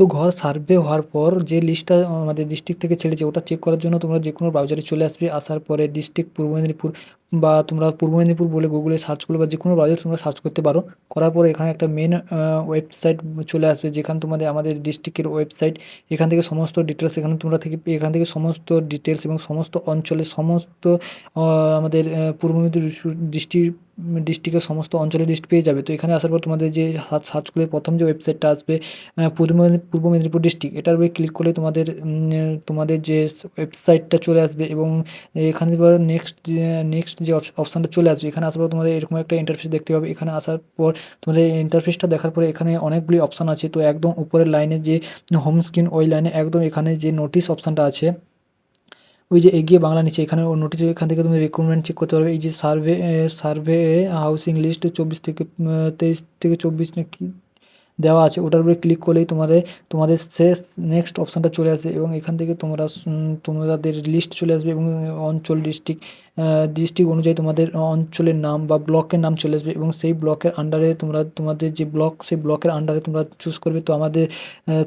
তো ঘর সার্ভে হওয়ার পর যে লিস্টটা, আমাদের ডিস্ট্রিক্ট থেকে ছেড়েছে, ওটা চেক করার জন্য তোমরা যে কোনো ব্রাউজারে চলে আসবে। আসার পরে ডিস্ট্রিক্ট পূর্ব মেদিনীপুর বা তোমরা পূর্ব মেদিনীপুর বলে গুগলে সার্চ করলে বা যে কোনো ব্রাউজারে তোমরা সার্চ করতে পারো। করার পরে এখানে একটা মেন ওয়েবসাইট চলে আসবে যেখানে তোমাদের আমাদের ডিস্ট্রিক্টের ওয়েবসাইট এখান থেকে সমস্ত ডিটেলস এখানে তোমরা থেকে, এখান থেকে সমস্ত ডিটেলস এবং সমস্ত অঞ্চলের সমস্ত আমাদের পূর্ব মেদিনীপুর ডিস্ট্রিক্ট ডিস্ট্রিক্টের সমস্ত অঞ্চলের লিস্ট পেয়ে যাবে। তো এখানে আসার পর তোমাদের যে সার্চ করলে প্রথম যে ওয়েবসাইটটা আসবে পূর্ব পূর্ব মেদিনীপুর ডিস্ট্রিক্ট এটার উপরে ক্লিক করলে তোমাদের তোমাদের যে ওয়েবসাইটটা চলে আসবে এবং এখানে নেক্সট নেক্সট যে অপশানটা চলে আসবে। এখানে আসার পর তোমাদের এরকম একটা ইন্টারফেস দেখতে পাবে। এখানে আসার পর তোমাদের ইন্টারফেসটা দেখার পরে এখানে অনেকগুলি অপশান আছে। তো একদম উপরের লাইনে যে হোম স্ক্রিন ওই লাইনে একদম এখানে যে নোটিশ অপশানটা আছে, ওই যে এগিয়ে বাংলা নিচে, এখানে ও নোটিশ এখান থেকে তুমি রিক্রুটমেন্ট চেক করতে পারবে। এই যে সার্ভে সার্ভে হাউসিং লিস্ট চব্বিশ থেকে তেইশ থেকে চব্বিশ না কি দেওয়া আছে, ওটার উপরে ক্লিক করলেই তোমাদের তোমাদের শেষ নেক্সট অপশানটা চলে আসবে এবং এখান থেকে তোমরা তোমাদের লিস্ট চলে আসবে এবং অঞ্চল ডিস্ট্রিক্ট ডিস্ট্রিক্ট অনুযায়ী তোমাদের অঞ্চলের নাম বা ব্লকের নাম চলে আসবে এবং সেই ব্লকের আন্ডারে তোমরা, তোমাদের যে ব্লক সেই ব্লকের আন্ডারে তোমরা চুজ করবে। তো আমাদের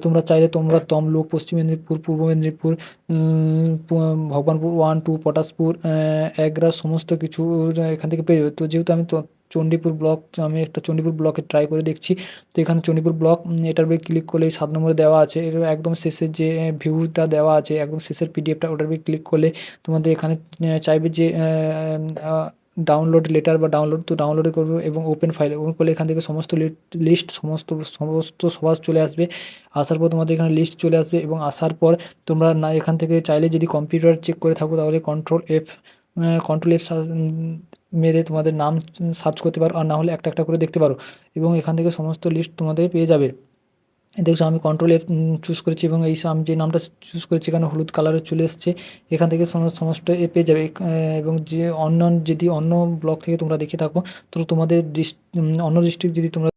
তোমরা চাইলে তোমরা তমলুক, পশ্চিম মেদিনীপুর, পূর্ব মেদিনীপুর ভগবানপুর ওয়ান টু পটাশপুর এগরা, সমস্ত কিছু এখান থেকে পেয়ে যাবে। তো যেহেতু আমি চণ্ডীপুর ব্লক আমি একটা চণ্ডীপুর ব্লকে ট্রাই করে দেখছি। তো এখানে চণ্ডীপুর ব্লক এটার উপরে ক্লিক করলেই সাত নম্বরে দেওয়া আছে। এর একদম শেষের যে ভিউটা দেওয়া আছে, একদম শেষের পিডিএফটা ওটার উপরে ক্লিক করলে তোমাদের এখানে চাইবে যে ডাউনলোড লেটার বা ডাউনলোড তো ডাউনলোডে করবে এবং ওপেন ফাইল ওপেন করলে এখান থেকে সমস্ত লিস্ট সমস্ত সমস্ত সবার চলে আসবে। আসার পর তোমাদের এখানে লিস্ট চলে আসবে এবং আসার পর তোমরা না, এখান থেকে চাইলে যদি কম্পিউটার চেক করে থাকো, তাহলে কন্ট্রোল এফ কন্ট্রোল এফ মেরে তোমাদের নাম সার্চ করতে পারো, আর না হলে একটা একটা করে দেখতে পারো। এবং এখান থেকে সমস্ত লিস্ট তোমাদের পেয়ে যাবে। দেখছ, আমি কন্ট্রোল এফ চুজ করেছি এবং এই আমি যে নামটা চুজ করেছি, এখানে হলুদ কালারে চলে এসছে। এখান থেকে সমস্ত এ পেয়ে যাবে। এবং যে অন্য যদি অন্য ব্লক থেকে তোমরা দেখে থাকো, তো তোমাদের অন্য ডিস্ট্রিক্ট যদি তোমরা